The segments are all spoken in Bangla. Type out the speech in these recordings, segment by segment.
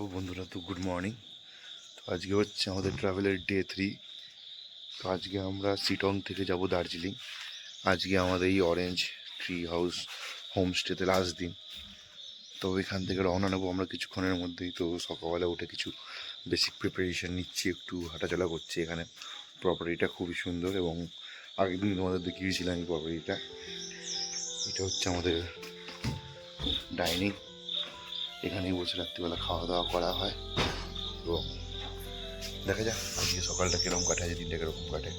তো বন্ধুরা, তো গুড মর্নিং তো আজকে হচ্ছে আমাদের ট্রাভেলের ডে থ্রি তো আজকে আমরা সিটং থেকে যাব দার্জিলিং। আজকে আমাদের এই অরেঞ্জ ট্রি হাউস হোমস্টেতে লাস্ট দিন। তো এখান থেকে রওনা নেব আমরা কিছুক্ষণের মধ্যেই। তো সকালবেলা উঠে কিছু বেসিক প্রিপারেশন নিচ্ছি, একটু হাঁটাচলা করছি এখানে। প্রপার্টিটা খুবই সুন্দর এবং আগের দিন তোমাদের দেখিয়েছিলাম এই প্রপার্টিটা এটা হচ্ছে আমাদের ডাইনিং এখানেই বসে রাত্রিবেলা খাওয়া দাওয়া করা হয়। এবং দেখা যাক, আজকে সকালটা কীরকম কাটে, আজকে দিনটা কীরকম কাটে।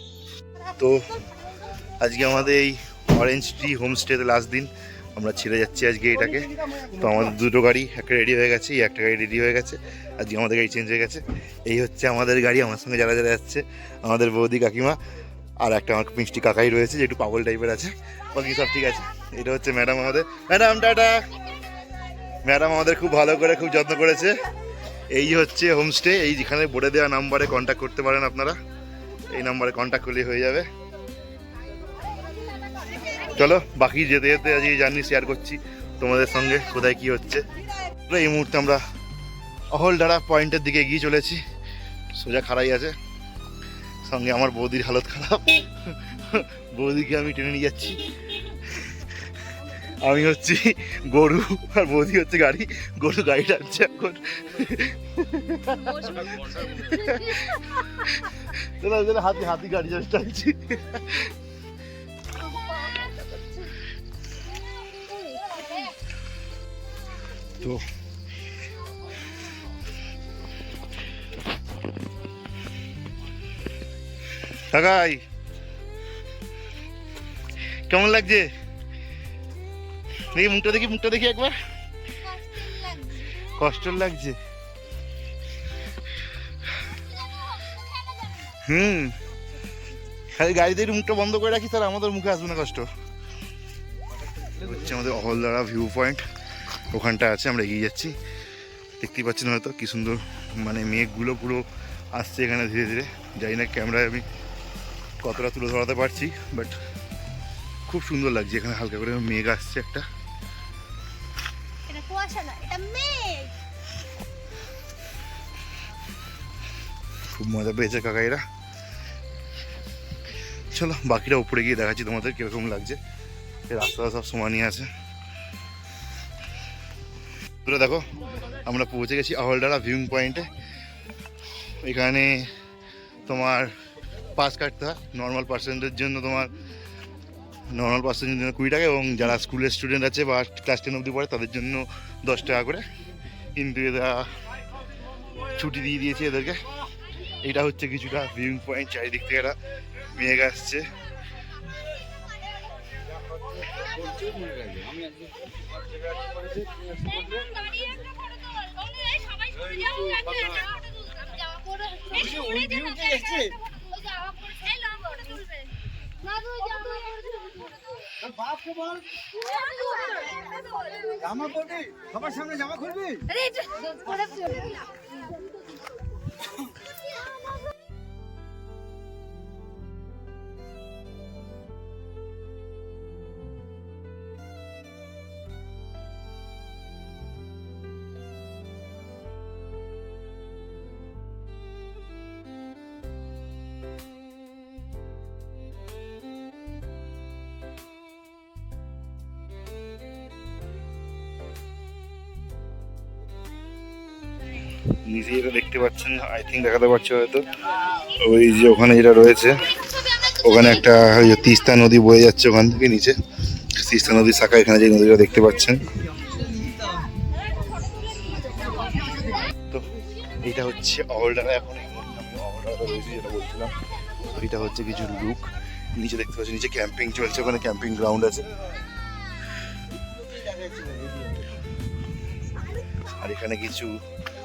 তো আজকে আমাদের এই অরেঞ্জ ট্রি হোমস্টেতে লাস্ট দিন আমরা ছেড়ে যাচ্ছি আজকে এটাকে। তো আমাদের দুটো গাড়ি, একটা রেডি হয়ে গেছে, এই একটা গাড়ি রেডি হয়ে গেছে। আজকে আমাদের গাড়ি চেঞ্জ হয়ে গেছে। এই হচ্ছে আমাদের গাড়ি, আমার সঙ্গে যারা যারা যাচ্ছে, আমাদের বৌদি কাকিমা আর একটা আমার মিষ্টি কাকাই রয়েছে, যে একটু পাগল টাইপের আছে। বাকি সব ঠিক আছে। এটা হচ্ছে ম্যাডাম আমাদের। Madam tata! ম্যাডাম আমাদের খুব ভালো করে খুব যত্ন করেছে। এই হচ্ছে হোমস্টে, এই যেখানে বোর্ডে দেওয়া নাম্বারে কন্ট্যাক্ট করতে পারেন আপনারা। এই নাম্বারে কন্ট্যাক্ট করলেই হয়ে যাবে। চলো, বাকি যেতে যেতে আজকে জার্নি শেয়ার করছি তোমাদের সঙ্গে, কোথায় কি হচ্ছে। এই মুহূর্তে আমরা অহলডাড়া পয়েন্টের দিকে এগিয়ে চলেছি। সোজা খাড়াই আছে। সঙ্গে আমার বৌদির হালত খারাপ। বৌদিকে আমি টেনে নিয়ে যাচ্ছি। আমি হচ্ছি গরু, আর বৌদি হচ্ছে গাড়ি। গরু গাড়ি টানছে এখন। হাতি হাতি গাড়ি টানছি। তো কেমন লাগছে? দেখি মুখটা দেখি মুখটা দেখি একবার। কষ্ট লাগছে। হুম। খালি গাড়িতে মুখটা বন্ধ করে রাখি তাহলে আমাদের মুখে আসবে না কষ্ট। হচ্ছে আমাদের অহলদারা ভিউ পয়েন্ট ওখানটা আছে, আমরা এগিয়ে যাচ্ছি। দেখতেই পাচ্ছেন হয়তো কি সুন্দর মানে মেঘগুলো পুরো আসছে এখানে ধীরে ধীরে। জানি না ক্যামেরায় আমি কতটা তুলে ধরাতে পারছি বাট খুব সুন্দর লাগছে। এখানে হালকা করে মেঘ আসছে একটা। এটা মেঘ খুব মজা পেয়েছে কাকাইরা। চলো বাকিটা উপরে গিয়ে দেখাচ্ছি তোমাদের কীরকম লাগছে। রাস্তা সব সমানই আছে। পুরো দেখো, আমরা পৌঁছে গেছি আহলডারা ভিউইং পয়েন্টে। এখানে তোমার পাস কাটতে হয়। নর্মাল পার্সেন্টের জন্য তোমার নর্মাল পার্সেন্টের জন্য কুড়ি টাকা এবং যারা স্কুলের স্টুডেন্ট আছে বা ক্লাস টেন অবধি পড়ে তাদের জন্য দশ টাকা করে। কিন্তু এরা ছুটি দিয়ে দিয়েছে এদেরকে। এটা হচ্ছে কিছুটা ভিউইং পয়েন্ট চারিদিক থেকে এরা মেঘ আসছে। বাপকে সামনে জামা খুলবি? এটা নিজে যেটা দেখতে পাচ্ছেন আই থিঙ্ক দেখাতে পারছ হয়তো। ওই যে ওখানে যেটা রয়েছে, ওখানে একটা তিস্তা নদী বয়ে যাচ্ছে ওখান থেকে নিচে। তিস্তা নদীর শাখা এখানে যে নদীটা দেখতে পাচ্ছেন। তো এটা হচ্ছে অহলডারা এখন এই যেটা বলছিলাম। এটা হচ্ছে কিছু লুক, নিচে দেখতে পাচ্ছি নিচে ক্যাম্পিং চলছে, ওখানে ক্যাম্পিং গ্রাউন্ড আছে। আর এখানে কিছু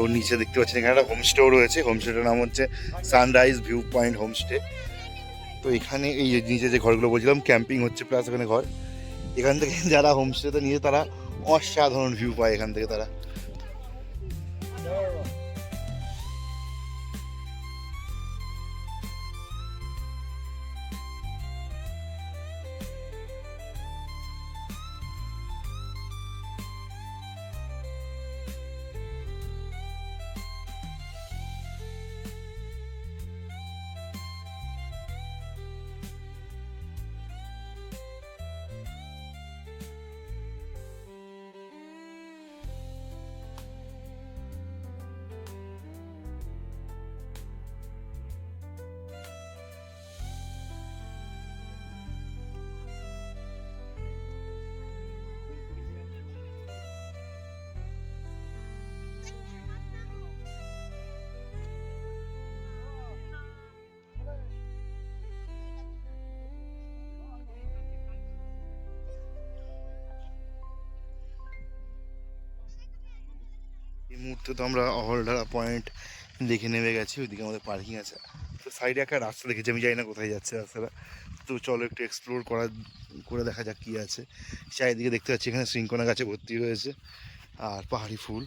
তো নিচে দেখতে পাচ্ছেন, এখানে একটা হোমস্টেও রয়েছে। হোমস্টেটার নাম হচ্ছে সানরাইজ ভিউ পয়েন্ট হোমস্টে তো এখানে এই যে নিচে যে ঘরগুলো বলছিলাম ক্যাম্পিং হচ্ছে প্লাস ওখানে ঘর। এখান থেকে যারা হোমস্টেতে নিয়ে তারা অসাধারণ ভিউ পায় এখান থেকে তারা। মুহূর্তে তো আমরা অহলডারা পয়েন্ট দেখে নেমে গেছি, ওইদিকে আমাদের পার্কিং আছে। তো সাইডে একটা রাস্তা দেখেছি, আমি জানি না কোথায় যাচ্ছে রাস্তাটা। তো চলো একটু এক্সপ্লোর করা, করে দেখা যাক কী আছে। চারিদিকে দেখতে পাচ্ছি এখানে শৃঙ্খলা গাছে ভর্তি রয়েছে আর পাহাড়ি ফুল।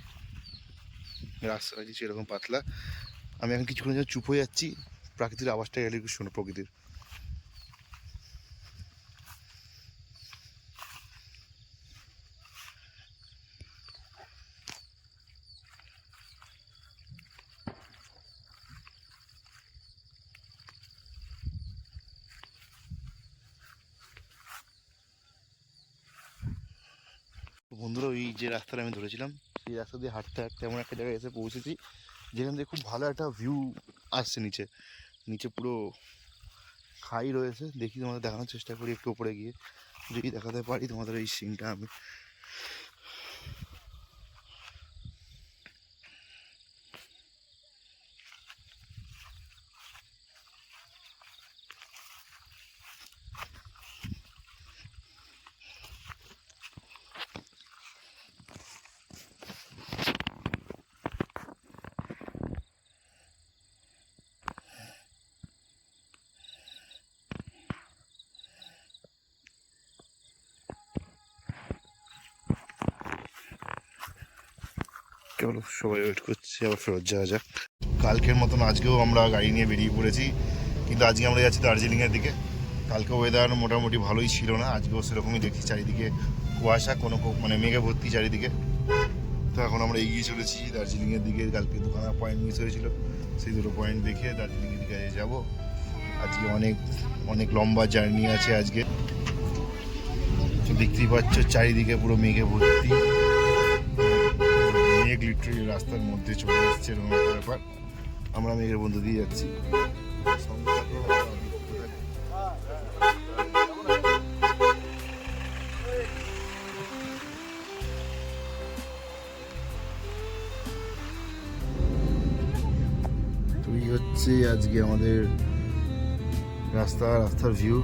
রাস্তাটা কিছু এরকম পাতলা। আমি এখন কিছুক্ষণের জন্য চুপ হয়ে যাচ্ছি। প্রাকৃতিক আওয়াজটা গেলে একটু শোনো প্রকৃতির। বন্ধুরা, ওই যে রাস্তাটা আমি ধরেছিলাম, সেই রাস্তা দিয়ে হাঁটতে হাঁটতে এমন একটা জায়গায় এসে পৌঁছেছি, যেখান থেকে খুব ভালো একটা ভিউ আসছে নিচে। নিচে পুরো খাই রয়েছে, দেখি তোমাদের দেখানোর চেষ্টা করি একটু উপরে গিয়ে। যদি দেখাতে পারি তোমাদের এই সিনটা আমি। চলো সবাই ওয়েট করছি, আবার ফেরত যাওয়া যাক। কালকের মতন আজকেও আমরা গাড়ি নিয়ে বেরিয়ে পড়েছি, কিন্তু আজকে আমরা যাচ্ছি দার্জিলিংয়ের দিকে। কালকে ওয়েদার মোটামুটি ভালোই ছিল না, আজকেও সেরকমই দেখি চারিদিকে কুয়াশা, কোনো মানে মেঘে ভর্তি চারিদিকে। তো এখন আমরা এগিয়ে চলেছি দার্জিলিংয়ের দিকে, কালকে দুখানা পয়েন্ট মিস হয়েছিল, সেই দুটো পয়েন্ট দেখে দার্জিলিংয়ের দিকে যাব। আজকে অনেক অনেক লম্বা জার্নি আছে আজকে। দেখতেই পাচ্ছ চারিদিকে পুরো মেঘে ভর্তি। মেঘ লিটারি রাস্তার মধ্যে চলে এসছে এরকম একটা ব্যাপার। আমরা মেঘের বন্ধু দিয়ে যাচ্ছি হচ্ছে আজকে আমাদের রাস্তা, রাস্তার ভিউ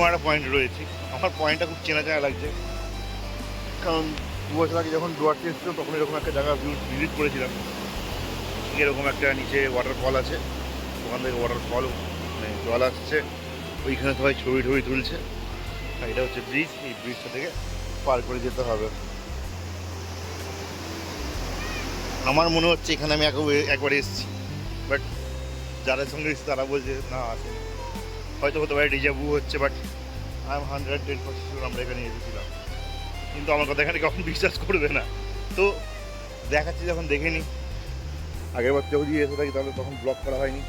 কোনো একটা পয়েন্ট রয়েছে। আমার পয়েন্টটা খুব চেনা চেনা লাগছে। কারণ দু বছর আগে যখন ডুয়ার্সে এসেছিলাম, তখন এরকম একটা জায়গা ভিজিট করেছিলাম। এরকম একটা নিচে ওয়াটারফল আছে। ওখান থেকে ওয়াটারফল মানে জল আসছে। ওইখানে সবাই ছবি টবি তুলছে। আর এটা হচ্ছে ব্রিজ এই ব্রিজটা থেকে পার করে যেতে হবে। আমার মনে হচ্ছে এখানে আমি একবার এসেছি। বাট যাদের সঙ্গে এসেছি তারা বলছে, না, আসেনি। হয়তো হতে পারে ডিজাবু হচ্ছে but I am hundred ten percent আমরা এখানে এসেছিলাম। কিন্তু আমার কথা এখানে কখন বিশ্বাস করবে না। তো দেখাচ্ছি যখন দেখে নিই। আগের বার যখন এসে থাকি, তাহলে তখন ব্লগ করা হয়নি।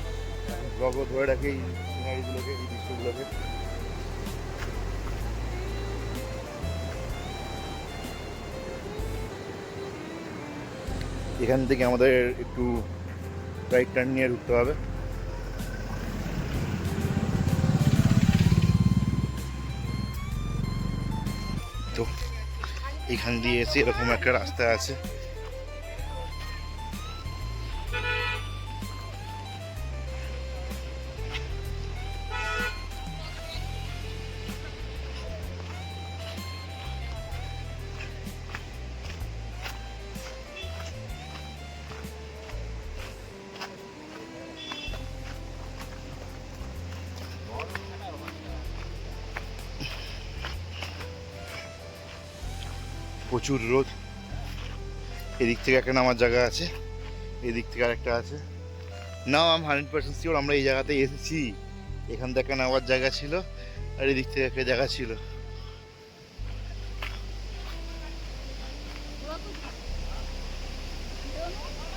এখন ব্লগও ধরে রাখি এই সিনারিগুলোকে এই দৃশ্যগুলোকে। এখান থেকে আমাদের একটু রাইট টার্ন নিয়ে ঢুকতে হবে। তো এখান দিয়ে এসে এরকম একটা রাস্তা আছে। প্রচুর রোদ। এদিক থেকে একটা নামার জায়গা আছে, এদিক থেকে আরেকটা আছে। নাও আমি হান্ড্রেড পার্সেন্ট শিওর আমরা এই জায়গাতে এসেছি। এখান থেকে নামার জায়গা ছিল আর এদিক থেকে একটা জায়গা ছিল।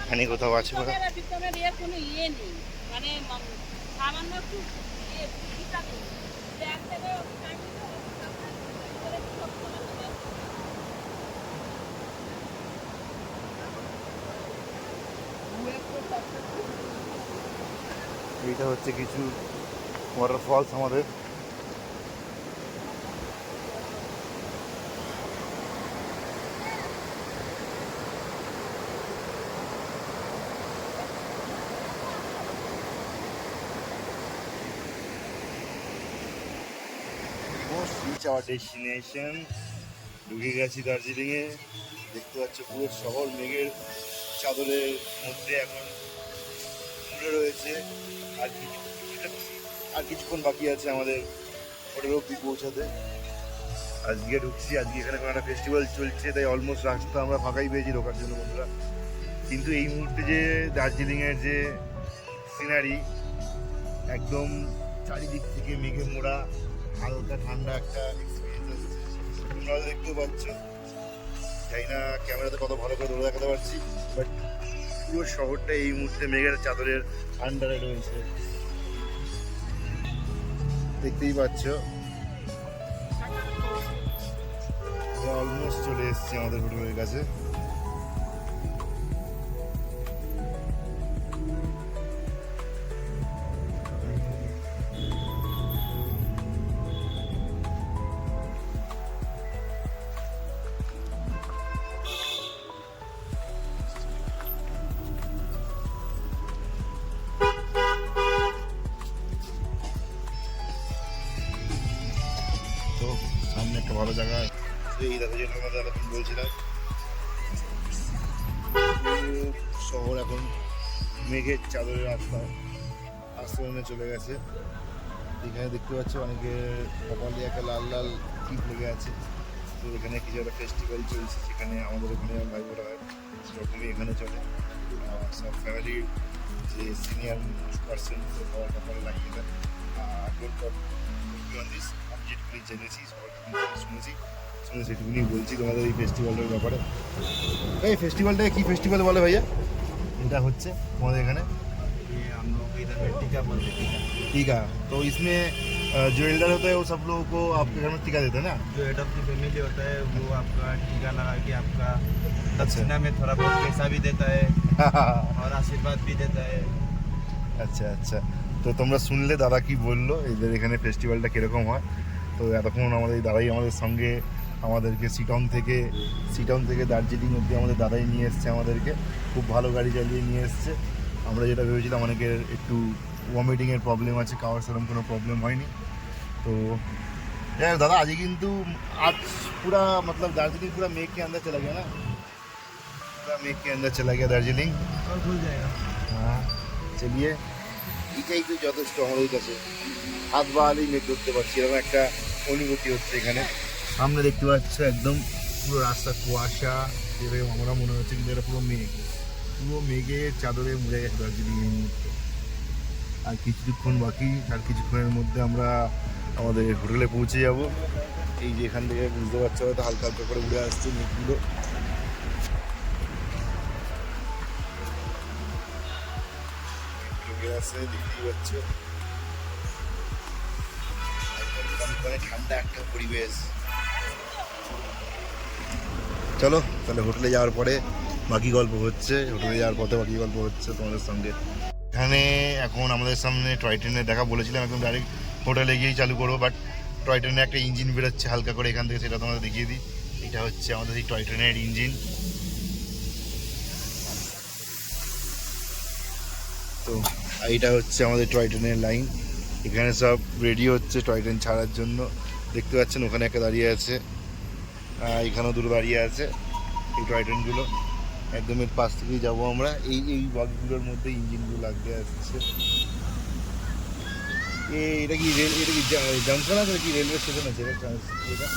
এখানে কোথাও আছে ইয়ে মানে সামান্য একটু ইয়ে ঠিক আছে ব্যাগ থেকে টাইম দিতে হবে, তারপরে ভিতরে সব করে দেবে। এইটা হচ্ছে কিছু ওয়াটারফলস আমাদের। Destination ঢুকে গেছি দার্জিলিংয়ে। দেখতে পাচ্ছ পুরো শহর মেঘের চাদরের মধ্যে এখন রয়েছে। আর কিছু আর কিছুক্ষণ বাকি আছে আমাদের হোটেল অব্দি পৌঁছাতে। আজকে ঢুকছি, আজকে এখানে কোনো একটা ফেস্টিভ্যাল চলছে, তাই অলমোস্ট রাস্তা আমরা ফাঁকাই পেয়েছি ঢোকার জন্য বন্ধুরা। কিন্তু এই মুহূর্তে যে দার্জিলিংয়ের যে সিনারি একদম চারিদিক থেকে মেঘে মোড়া, হালকা ঠান্ডা একটা এক্সপিরিয়েন্স আসছে তোমরা দেখতেও পাচ্ছ। জানি না ক্যামেরাতে কত ভালো করে ধরে দেখাতে পারছি বাট পুরো শহরটা এই মুহূর্তে মেঘের চাদরের আন্ডারে রয়েছে। দেখতেই পাচ্ছ। অলমোস্ট চলে এসছি আমাদের হোটেলের কাছে। এই দেখো যেটা এখন বলছিলাম। শহর এখন মেঘের চাদরের রাস্তা। আশ্রমে চলে গেছে। এখানে দেখতে পাচ্ছ অনেকে কপালে একটা লাল লাল টিপ লেগে আছে। তো এখানে কিছু একটা ফেস্টিভ্যাল চলছে যেখানে আমাদের ওখানে ভাই বোরা হয় এখানে চলে সব ফ্যামিলির যে সিনিয়র পার্সন কপালে লাগিয়ে দেয়। আর অন দিস আমি যেটুকুনি জেনেছি সবার কাছ থেকে শুনেছি শুনে সেটুকুনি বলছি তোমাদের এই ফেস্টিভ্যালটার ব্যাপারে এই ফেস্টিভ্যালটাকে কি ফেস্টিভ্যাল বলে ভাইয়া এটা হচ্ছে তোমাদের এখানে ये हम लोग को इधर में टीका बोलते हैं टीका टीका तो इसमें अ, जो एल्डर होता है वो सब लोगों को आपके घर में टीका देते हैं ना जो हेड ऑफ द फैमिली होता है वो आपका टीका लगा के आपका दक्षिणा में थोड़ा बहुत पैसा भी देता है और आशीर्वाद भी देता है আচ্ছা আচ্ছা তো তোমরা শুনলে দাদা কি বললো এদের এখানে ফেস্টিভ্যালটা কীরকম হয় তো এতক্ষণ আমাদের এই দাদাই আমাদের সঙ্গে আমাদেরকে সিটং থেকে সিটং থেকে দার্জিলিং অব্দি আমাদের দাদাই নিয়ে এসছে আমাদেরকে খুব ভালো গাড়ি চালিয়ে নিয়ে এসছে আমরা যেটা ভেবেছিলাম অনেকের একটু ভমিটিংয়ের প্রবলেম আছে খাওয়ার সেরকম কোনো প্রবলেম হয়নি তো যাই হোক দাদা আজকে কিন্তু আজ পুরা मतलब दार्जिलिंग पूरा मेघ के अंदर चला गया ना पूरा मेघ के अंदर चला गया दार्जिलिंग और खुल जाएगा হ্যাঁ চলিয়ে এটাই যথেষ্ট আমাদের কাছে। হাত বাড়ালেই মেঘ ধরতে পারছি, এরকম একটা অনুভূতি হচ্ছে এখানে। সামনে দেখতে পাচ্ছ একদম পুরো রাস্তা, কুয়াশা, যেরকম আমরা মনে হচ্ছে কিন্তু এটা পুরো মেঘ। পুরো মেঘের চাদরে মুড়ে গেছে দার্জিলিং এই মুহূর্তে। আর কিছুক্ষণ বাকি, আর কিছুক্ষণের মধ্যে আমরা আমাদের হোটেলে পৌঁছে যাব। এই যে এখান থেকে বুঝতে পারছ, হয়তো হালকা হালকা করে উড়ে আসছে মেঘগুলো। আছে, দেখতেই পাচ্ছ। ঠান্ডা একটা পরিবেশ। চলো, তাহলে হোটেলে যাওয়ার পরে বাকি গল্প হচ্ছে। হোটেলে যাওয়ার পথে বাকি গল্প হচ্ছে তোমাদের সঙ্গে। এখানে এখন আমাদের সামনে টয় ট্রেনের দেখা বলেছিলাম, একদম ডাইরেক্ট হোটেলে গিয়েই চালু করব। বাট টয় ট্রেনে একটা ইঞ্জিন বেরোচ্ছে হালকা করে এখান থেকে, সেটা তোমাদের দেখিয়ে দিই। এটা হচ্ছে আমাদের এই টয় ট্রেনের ইঞ্জিন তো এইটা হচ্ছে আমাদের টয় ট্রেনের লাইন এখানে সব রেডি হচ্ছে টয় ট্রেন ছাড়ার জন্য দেখতে পাচ্ছেন ওখানে একটা দাঁড়িয়ে আছে আহ, এখানেও দুটো দাঁড়িয়ে আছে এই টয় ট্রেনগুলো একদম এর পাশ থেকেই যাবো আমরা এই এই বগিগুলোর মধ্যে ইঞ্জিনগুলো লাগতে আসছে এ এটা কি রেল এটা কি জাংশন আছে কি রেলওয়ে স্টেশন আছে এটা এটা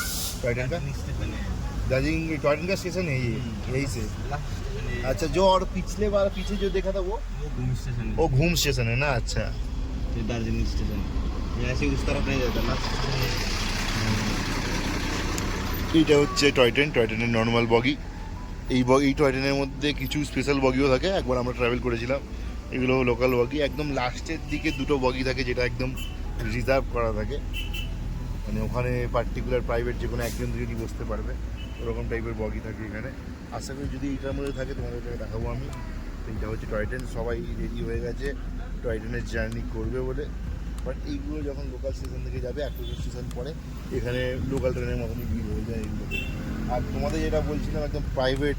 টয় ট্রেনটা स्टेशन है दार्जिलिंग ये टॉयटन का स्टेशन है ये यही से लास्ट स्टेशन ये अच्छा जो और पिछले बार पीछे जो देखा था वो वो घूम स्टेशन वो घूम स्टेशन है ना अच्छा ये दार्जिलिंग स्टेशन ये ऐसे उस तरफ नहीं जाता लास्ट स्टेशन ये এইটা হচ্ছে টয়ট্রেন টয়ট্রেনের নর্মাল বগি এই বগি এই টয়ট্রেনের মধ্যে কিছু স্পেশাল বগিও থাকে একবার আমরা ট্রাভেল করেছিলাম এগুলো লোকাল বগি একদম লাস্টের দিকে দুটো বগি থাকে যেটা একদম রিজার্ভ করা থাকে মানে ওখানে পার্টিকুলার প্রাইভেট যে কোনো একজন যদি বসতে পারবে ওরকম টাইপের বগি থাকে এখানে আশা করি যদি এইটার মধ্যে থাকে, তোমাদের তোমাদেরকে দেখাবো আমি। তো এইটা হচ্ছে টয় ট্রেন সবাই রেডি হয়ে গেছে। টয় ট্রেনের জার্নি করবে বলে। বাট এইগুলো যখন লোকাল স্টেশন থেকে যাবে এক স্টেশন পরে, এখানে লোকাল ট্রেনের মতনই ভিড় হয়ে যায় এইগুলোতে। আর তোমাদের যেটা বলছিলাম, একদম প্রাইভেট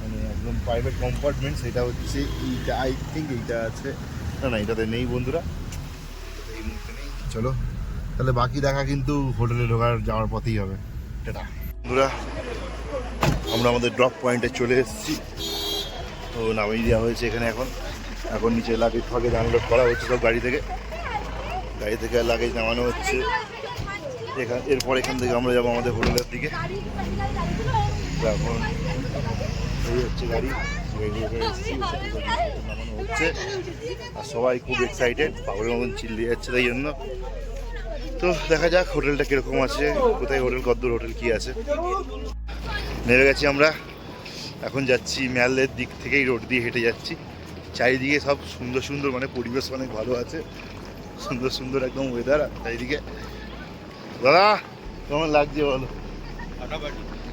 মানে একদম প্রাইভেট কম্পার্টমেন্ট সেটা হচ্ছে এইটা আই থিঙ্ক এইটা আছে। না না, এটাতে নেই বন্ধুরা। এই মুহূর্তে নেই। চলো, তাহলে বাকি দেখা কিন্তু হোটেলে ঢোকার যাওয়ার পথেই হবে। টাটা। বন্ধুরা আমরা আমাদের ড্রপ পয়েন্টে চলে এসেছি। তো নামিয়ে দেওয়া হয়েছে এখানে এখন। এখন নিচে লাগেজ ফাগেজ আনলোড করা হচ্ছে সব গাড়ি থেকে। গাড়ি থেকে লাগেজ নামানো হচ্ছে। এখান, এরপর এখান থেকে আমরা যাব আমাদের হোটেলের দিকে। এখন এই হচ্ছে গাড়ি। নামানো হচ্ছে। আর সবাই খুব এক্সাইটেড পাগলের মতন চিল্লিয়ে যাচ্ছে তাই জন্য। তো দেখা যাক হোটেলটা কীরকম আছে, কোথায় হোটেল কদ্দূর হোটেল কি আছে। নেমে গেছি আমরা। এখন যাচ্ছি ম্যালের দিক থেকেই রোড দিয়ে হেঁটে যাচ্ছি। চারিদিকে সব সুন্দর সুন্দর মানে পরিবেশ অনেক ভালো আছে। সুন্দর সুন্দর একদম ওয়েদার চারিদিকে। দাদা কেমন লাগছে বলো?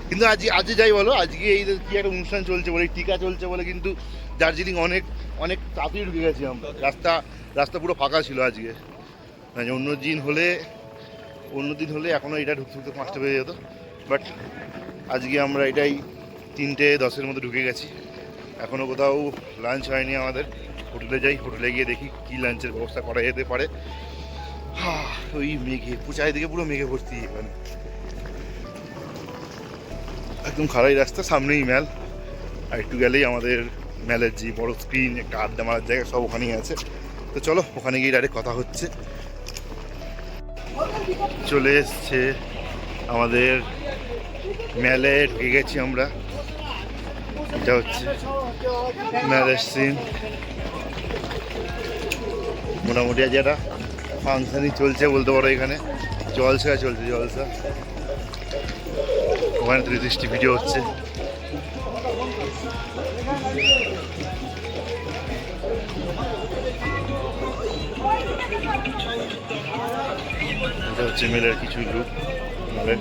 কিন্তু আজ আজকে যাই বলো আজকে এই যে কি একটা অনুষ্ঠান চলছে বলে টিকা চলছে বলে কিন্তু দার্জিলিং অনেক অনেক তাড়াতাড়ি ঢুকে গেছি আমরা। রাস্তা রাস্তা পুরো ফাঁকা ছিল আজকে। মানে অন্য দিন হলে অন্য দিন হলে এখনও এটা ঢুকতে ঢুকতে পাঁচটা বেজে যেত। বাট আজকে আমরা এটাই তিনটে দশের মধ্যে ঢুকে গেছি। এখনও কোথাও লাঞ্চ হয়নি আমাদের। হোটেলে যাই, হোটেলে গিয়ে দেখি কী লাঞ্চের ব্যবস্থা করা যেতে পারে। ওই মেঘে চারিদিকে পুরো মেঘে ভর্তি এখানে একদম খারাই রাস্তা, সামনেই ম্যাল আর একটু গেলেই আমাদের ম্যালের যে বড় স্ক্রিন একটা আড্ডা মারার জায়গা, সব ওখানেই আছে। তো চলো, ওখানে গিয়ে ডাইরেক্ট কথা হচ্ছে। চলে এসছে আমাদের ম্যালে ঢুকে গেছি আমরা। এটা হচ্ছে ম্যালের সিন মোটামুটি আজ একটা ফাংশনই চলছে বলতে পারো এখানে। জলসা চলছে, জলসা। ওখানে থ্রি ভিডিও হচ্ছে। এটা হচ্ছে মেলের কিছু লুক মেলের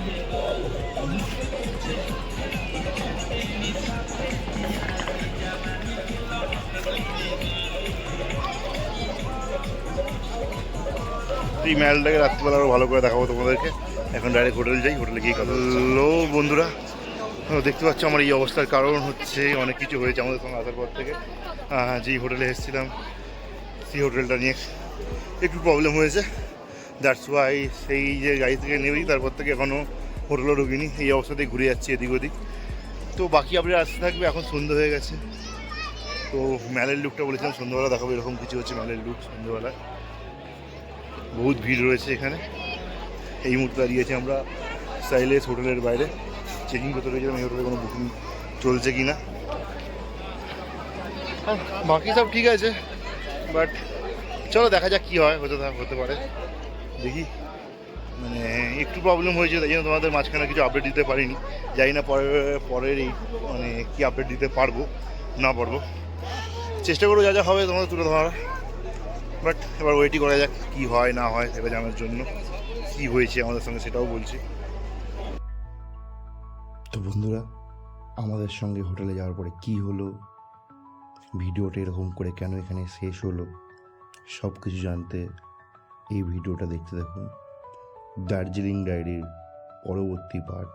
এই ম্যালটাকে রাত্রিবেলা আরও ভালো করে দেখাবো তোমাদেরকে। এখন ডাইরেক্ট হোটেল যাই হোটেলে গিয়ে কথা হ্যালো বন্ধুরা। দেখতে পাচ্ছ আমার এই অবস্থার কারণ হচ্ছে অনেক কিছু হয়েছে আমাদের সঙ্গে আসার পর থেকে। যেই হোটেলে এসেছিলাম সেই হোটেলটা নিয়ে একটু প্রবলেম হয়েছে। দ্যাটস ওয়াই সেই যে গাড়ি থেকে নেবেই তারপর থেকে এখনও হোটেলও ঢুকিনি। এই অবস্থাতেই ঘুরে যাচ্ছি এদিক ওদিক। তো বাকি আপনি আসতে থাকবে এখন সন্ধ্যে হয়ে গেছে। তো ম্যালের লুকটা বলেছিলাম সন্ধ্যেবেলা দেখাবো এরকম কিছু হচ্ছে ম্যালের লুক সন্ধ্যেবেলায়। বহুত ভিড় রয়েছে এখানে। এই মুহূর্তে দাঁড়িয়েছি আমরা সাইলেস হোটেলের বাইরে। চেকিং করতে রয়েছিলাম এই হোটেলে কোনো বুকিং চলছে কি না বাকি সব ঠিক আছে বাট চলো দেখা যাক কী হয়, হতে হতে পারে। দেখি। মানে একটু প্রবলেম হয়েছে, তাই জন্য তোমাদের মাঝখানে কিছু আপডেট দিতে পারিনি। জানি না পরে পরের এই মানে কী আপডেট দিতে পারব, না পারব। চেষ্টা করব যা যা হবে তোমাদের তুলে ধরার। বাট এবার ওয়েটই করা যাক কী হয়, না হয়, সেটা জানার জন্য। কী হয়েছে আমাদের সঙ্গে সেটাও বলছি। তো বন্ধুরা, আমাদের সঙ্গে হোটেলে যাওয়ার পরে কি হলো? ভিডিওটা এরকম করে কেন এখানে শেষ হলো? সব কিছু জানতে এই ভিডিওটা দেখতে দেখুন দার্জিলিং ডায়েরির পরবর্তী পার্ট।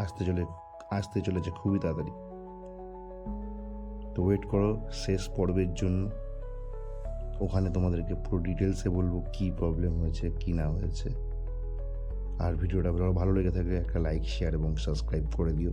আসতে চলে, আসতে চলেছে খুবই তাড়াতাড়ি। তো ওয়েট করো, শেষ পর্বের জন্য। ওখানে তোমাদেরকে পুরো ডিটেলসে বলব কি প্রবলেম হয়েছে, কি না হয়েছে। আর ভিডিওটা ভালো লেগে থাকলে একটা লাইক শেয়ার এবং সাবস্ক্রাইব করে দিও।